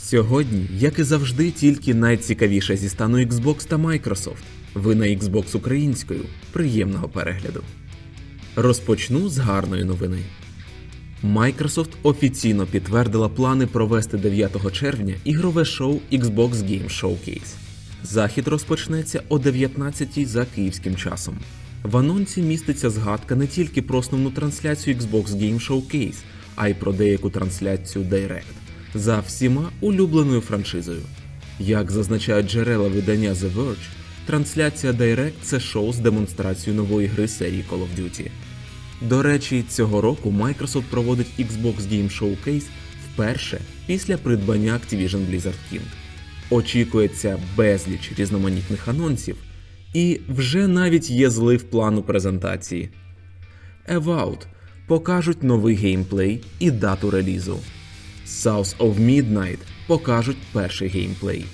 Сьогодні, як і завжди, тільки найцікавіше зі стану Xbox та Microsoft. Ви на Xbox українською. Приємного перегляду. Розпочну з гарної новини. Microsoft офіційно підтвердила плани провести 9 червня ігрове шоу Xbox Game Showcase. Захід розпочнеться о 19 за київським часом. В анонсі міститься згадка не тільки про основну трансляцію Xbox Game Showcase, а й про деяку трансляцію Direct за всіма улюбленою франшизою. Як зазначають джерела видання The Verge, трансляція Direct – це шоу з демонстрацією нової гри серії Call of Duty. До речі, цього року Microsoft проводить Xbox Game Showcase вперше після придбання Activision Blizzard King. Очікується безліч різноманітних анонсів, і вже навіть є злив плану презентації. Evout покажуть новий геймплей і дату релізу. South of Midnight покажуть перший геймплей.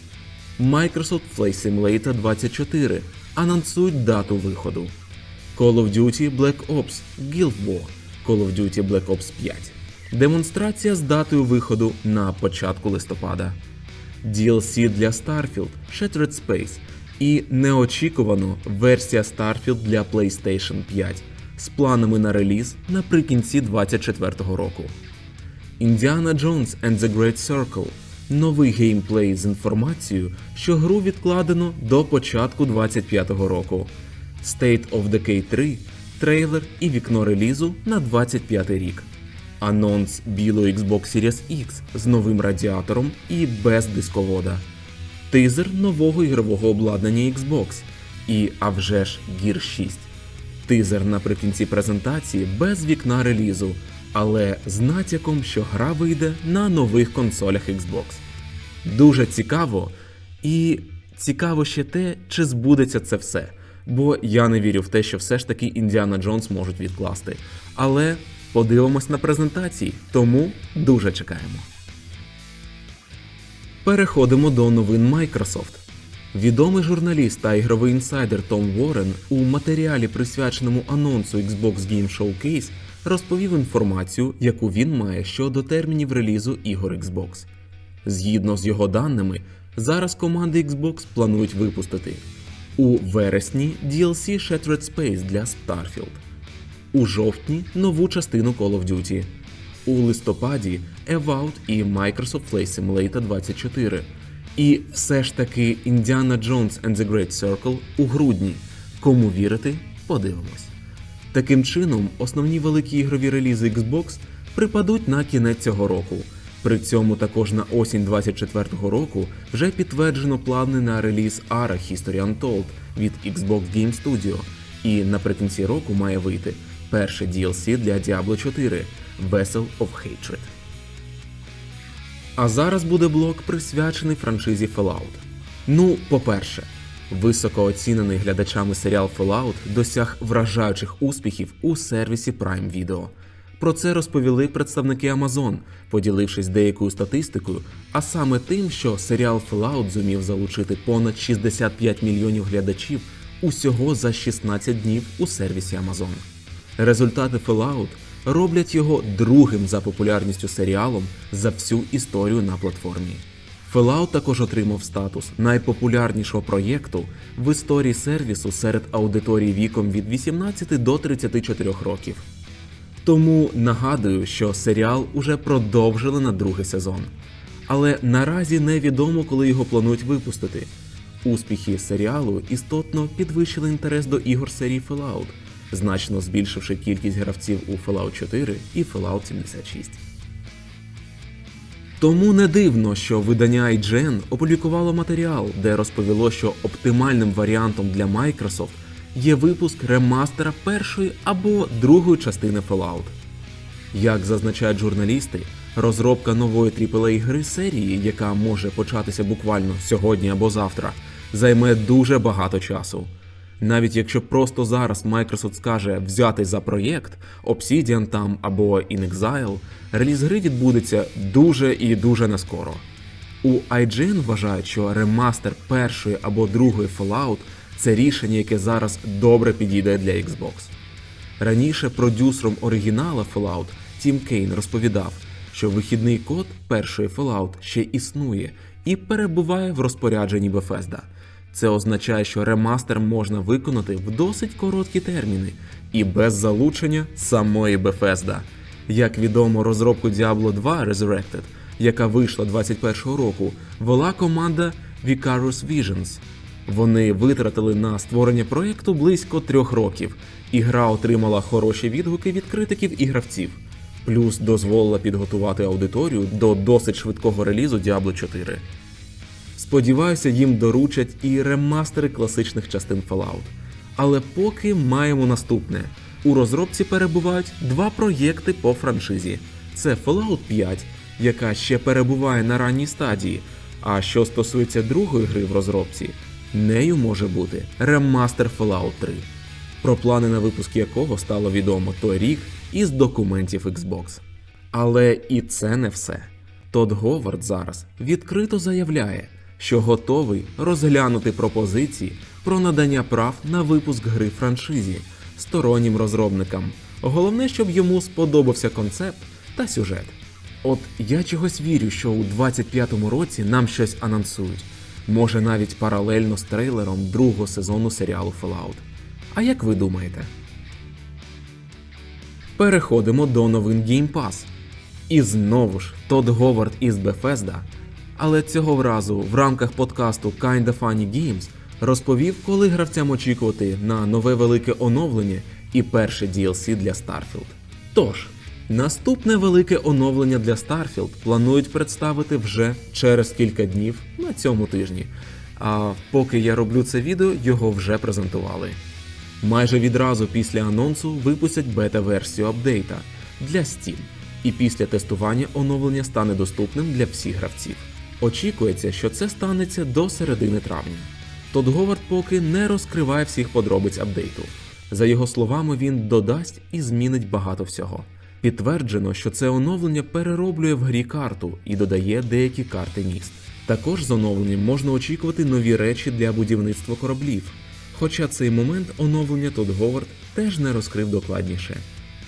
Microsoft Flight Simulator 24 анонсують дату виходу. Call of Duty Black Ops Guild War Call of Duty Black Ops 5. Демонстрація з датою виходу на початку листопада. DLC для Starfield Shattered Space і неочікувано версія Starfield для PlayStation 5 з планами на реліз наприкінці 2024 року. Indiana Jones and the Great Circle новий геймплей з інформацією, що гру відкладено до початку 25-го року. State of Decay 3, трейлер і вікно релізу на 25 рік. Анонс білої Xbox Series X з новим радіатором і без дисковода. Тизер нового ігрового обладнання Xbox і, а вже ж, Gear 6. Тизер наприкінці презентації без вікна релізу, але з натяком, що гра вийде на нових консолях Xbox. Дуже цікаво, і цікаво ще те, чи збудеться це все. Бо я не вірю в те, що все ж таки Індіана Джонс можуть відкласти. Але подивимось на презентації, тому дуже чекаємо. Переходимо до новин Microsoft. Відомий журналіст та ігровий інсайдер Том Уоррен у матеріалі, присвяченому анонсу Xbox Game Showcase, розповів інформацію, яку він має щодо термінів релізу ігор Xbox. Згідно з його даними, зараз команди Xbox планують випустити у вересні DLC Shattered Space для Starfield, у жовтні нову частину Call of Duty, у листопаді Evout і Microsoft Flight Simulator 24. І все ж таки Indiana Jones and the Great Circle у грудні. Кому вірити, подивимось. Таким чином, основні великі ігрові релізи Xbox припадуть на кінець цього року. При цьому також на осінь 24-го року вже підтверджено плани на реліз ARA History Untold від Xbox Game Studio, і наприкінці року має вийти перше DLC для Diablo 4 Vessel of Hatred. А зараз буде блок присвячений франшизі Fallout. Ну, по-перше, високо оцінений глядачами серіал Fallout досяг вражаючих успіхів у сервісі Prime Video. Про це розповіли представники Amazon, поділившись деякою статистикою, а саме тим, що серіал Fallout зумів залучити понад 65 мільйонів глядачів усього за 16 днів у сервісі Amazon. Результати Fallout роблять його другим за популярністю серіалом за всю історію на платформі. Fallout також отримав статус найпопулярнішого проєкту в історії сервісу серед аудиторії віком від 18 до 34 років. Тому нагадую, що серіал уже продовжили на другий сезон. Але наразі невідомо, коли його планують випустити. Успіхи серіалу істотно підвищили інтерес до ігор серії Fallout, значно збільшивши кількість гравців у Fallout 4 і Fallout 76. Тому не дивно, що видання IGN опублікувало матеріал, де розповіло, що оптимальним варіантом для Microsoft є випуск ремастера першої або другої частини Fallout. Як зазначають журналісти, розробка нової aaa гри серії, яка може початися буквально сьогодні або завтра, займе дуже багато часу. Навіть якщо просто зараз Microsoft скаже взяти за проєкт Obsidian там або In Exile, реліз гри відбудеться дуже і дуже нескоро. У IGN вважають, що ремастер першої або другої Fallout це рішення, яке зараз добре підійде для Xbox. Раніше продюсером оригінала Fallout Тім Кейн розповідав, що вихідний код першої Fallout ще існує і перебуває в розпорядженні Bethesda. Це означає, що ремастер можна виконати в досить короткі терміни і без залучення самої Bethesda. Як відомо, розробку Diablo 2 Resurrected, яка вийшла 21-го року, вела команда Vicarious Visions. Вони витратили на створення проєкту близько трьох років, і гра отримала хороші відгуки від критиків і гравців. Плюс дозволила підготувати аудиторію до досить швидкого релізу Diablo 4. Сподіваюся, їм доручать і ремастери класичних частин Fallout. Але поки маємо наступне: у розробці перебувають два проєкти по франшизі: це Fallout 5, яка ще перебуває на ранній стадії. А що стосується другої гри в розробці, нею може бути ремастер Fallout 3, про плани на випуск якого стало відомо той рік із документів Xbox. Але і це не все. Тодд Говард зараз відкрито заявляє, що готовий розглянути пропозиції про надання прав на випуск гри франшизі стороннім розробникам. Головне, щоб йому сподобався концепт та сюжет. От я чогось вірю, що у 25-му році нам щось анонсують. Може навіть паралельно з трейлером другого сезону серіалу Fallout. А як ви думаєте? Переходимо до новин Game Pass. І знову ж Тодд Говард із Bethesda, але цього разу в рамках подкасту Kinda Funny Games розповів, коли гравцям очікувати на нове велике оновлення і перше DLC для Starfield. Тож, наступне велике оновлення для Starfield планують представити вже через кілька днів на цьому тижні. А поки я роблю це відео, його вже презентували. Майже відразу після анонсу випустять бета-версію апдейта для Steam, і після тестування оновлення стане доступним для всіх гравців. Очікується, що це станеться до середини травня. Тодд Говард поки не розкриває всіх подробиць апдейту. За його словами, він додасть і змінить багато всього. Підтверджено, що це оновлення перероблює в грі карту і додає деякі карти міст. Також з оновленням можна очікувати нові речі для будівництва кораблів. Хоча цей момент оновлення Тодд Говард теж не розкрив докладніше.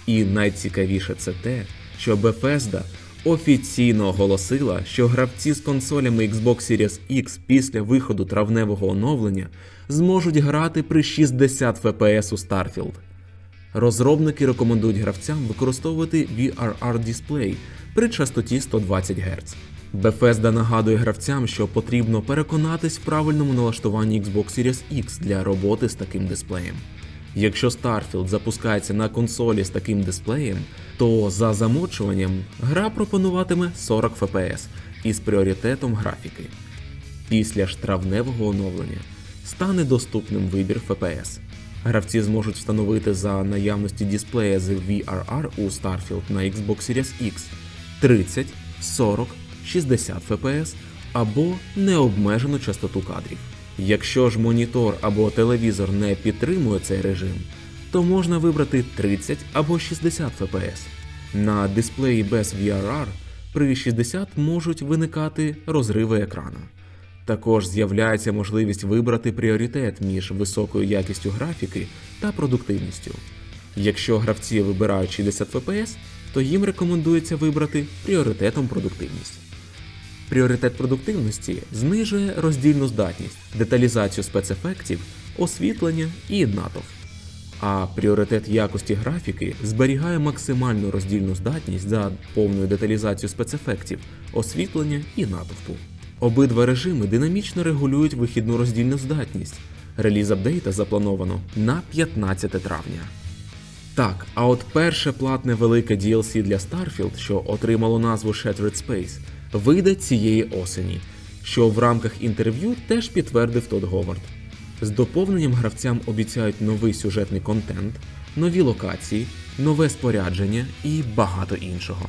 І найцікавіше це те, що Bethesda офіційно оголосила, що гравці з консолями Xbox Series X після виходу травневого оновлення зможуть грати при 60 FPS у Starfield. Розробники рекомендують гравцям використовувати VRR дисплей при частоті 120 Гц. Bethesda нагадує гравцям, що потрібно переконатись в правильному налаштуванні Xbox Series X для роботи з таким дисплеєм. Якщо Starfield запускається на консолі з таким дисплеєм, то за замочуванням гра пропонуватиме 40 FPS із пріоритетом графіки. Після ж травневого оновлення стане доступним вибір FPS. Гравці зможуть встановити за наявності дисплея з VRR у Starfield на Xbox Series X 30, 40, 60 FPS або необмежену частоту кадрів. Якщо ж монітор або телевізор не підтримує цей режим, то можна вибрати 30 або 60 FPS. На дисплеї без VRR при 60 можуть виникати розриви екрана. Також з'являється можливість вибрати пріоритет між високою якістю графіки та продуктивністю. Якщо гравці вибирають 60 FPS, то їм рекомендується вибрати пріоритетом продуктивність. Пріоритет продуктивності знижує роздільну здатність, деталізацію спецефектів, освітлення і натовп. А пріоритет якості графіки зберігає максимальну роздільну здатність за повною деталізацією спецефектів, освітлення і натовпу. Обидва режими динамічно регулюють вихідну роздільну здатність. Реліз апдейта заплановано на 15 травня. Так, а от перше платне велике DLC для Starfield, що отримало назву Shattered Space, вийде цієї осені, що в рамках інтерв'ю теж підтвердив Тодд Говард. З доповненням гравцям обіцяють новий сюжетний контент, нові локації, нове спорядження і багато іншого.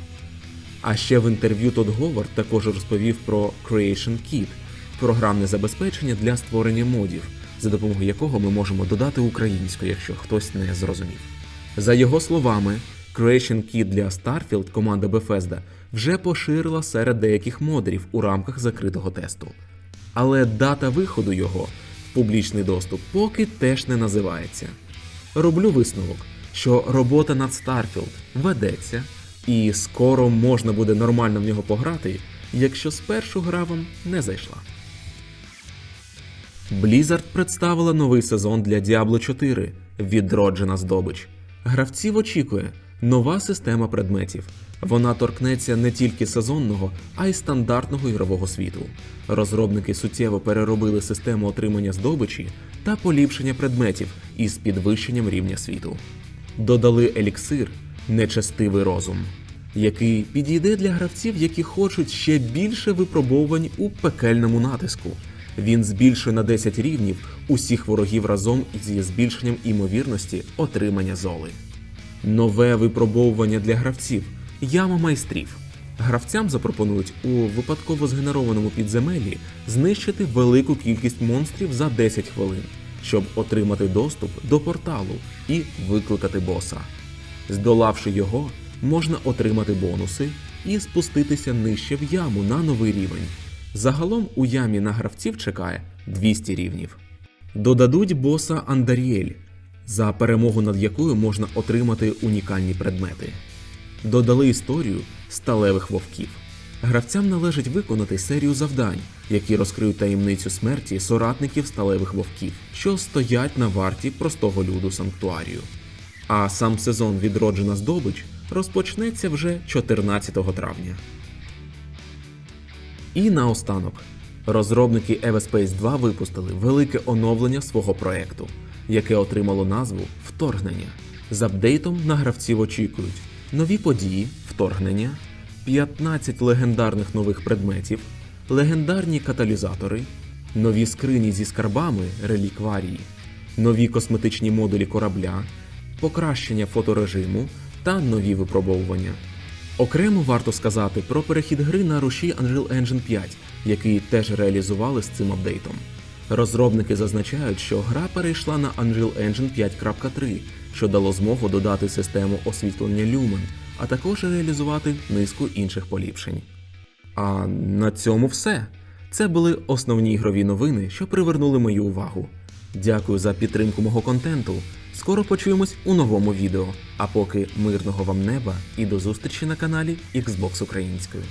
А ще в інтерв'ю Тодд Говард також розповів про Creation Kit – програмне забезпечення для створення модів, за допомогою якого ми можемо додати українською, якщо хтось не зрозумів. За його словами, Creation Kit для Starfield команда Bethesda вже поширила серед деяких модерів у рамках закритого тесту. Але дата виходу його в публічний доступ поки теж не називається. Роблю висновок, що робота над Starfield ведеться, І скоро можна буде нормально в нього пограти, якщо спершу гра вам не зайшла. Blizzard представила новий сезон для Diablo 4 Відроджена здобич. Гравців очікує нова система предметів. Вона торкнеться не тільки сезонного, а й стандартного ігрового світу. Розробники суттєво переробили систему отримання здобичі та поліпшення предметів із підвищенням рівня світу. Додали еліксир нечестивий розум, який підійде для гравців, які хочуть ще більше випробовувань у пекельному натиску. Він збільшує на 10 рівнів усіх ворогів разом зі збільшенням імовірності отримання золи. Нове випробовування для гравців яма майстрів. Гравцям запропонують у випадково згенерованому підземеллі знищити велику кількість монстрів за 10 хвилин, щоб отримати доступ до порталу і викликати боса. Здолавши його, можна отримати бонуси і спуститися нижче в яму на новий рівень. Загалом у ямі на гравців чекає 200 рівнів. Додадуть боса Андаріель, за перемогу над якою можна отримати унікальні предмети. Додали історію сталевих вовків. Гравцям належить виконати серію завдань, які розкриють таємницю смерті соратників сталевих вовків, що стоять на варті простого люду санктуарію. А сам сезон відроджена здобич розпочнеться вже 14 травня. І наостанок, розробники Everspace 2 випустили велике оновлення свого проекту, яке отримало назву Вторгнення. З апдейтом на гравців очікують нові події, вторгнення, 15 легендарних нових предметів, легендарні каталізатори, нові скрині зі скарбами релікварії, нові косметичні модулі корабля, покращення фоторежиму та нові випробовування. Окремо варто сказати про перехід гри на руші Unreal Engine 5, який теж реалізували з цим апдейтом. Розробники зазначають, що гра перейшла на Unreal Engine 5.3, що дало змогу додати систему освітлення Lumen, а також реалізувати низку інших поліпшень. А на цьому все. Це були основні ігрові новини, що привернули мою увагу. Дякую за підтримку мого контенту. Скоро почуємось у новому відео. А поки мирного вам неба і до зустрічі на каналі Xbox Українською.